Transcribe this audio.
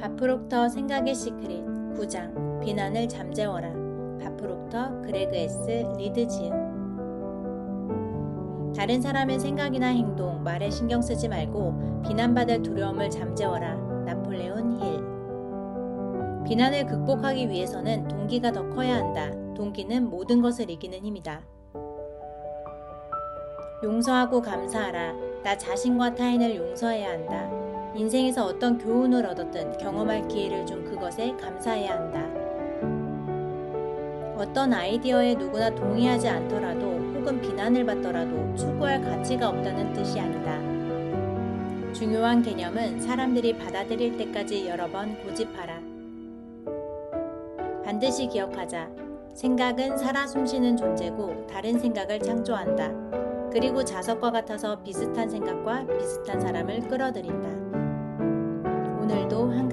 바프록터 생각의 시크릿 9장 비난을 잠재워라 바프록터 그레그 S 리드 지음 다른 사람의 생각이나 행동, 말에 신경 쓰지 말고 비난받을 두려움을 잠재워라 나폴레온 힐 비난을 극복하기 위해서는 동기가 더 커야 한다. 동기는 모든 것을 이기는 힘이다. 용서하고 감사하라. 나 자신과 타인을 용서해야 한다. 인생에서 어떤 교훈을 얻었든 경험할 기회를 준 그것에 감사해야 한다. 어떤 아이디어에 누구나 동의하지 않더라도 혹은 비난을 받더라도 추구할 가치가 없다는 뜻이 아니다. 중요한 개념은 사람들이 받아들일 때까지 여러 번 고집하라. 반드시 기억하자. 생각은 살아 숨쉬는 존재고 다른 생각을 창조한다. 그리고 자석과 같아서 비슷한 생각과 비슷한 사람을 끌어들인다. 오늘도 한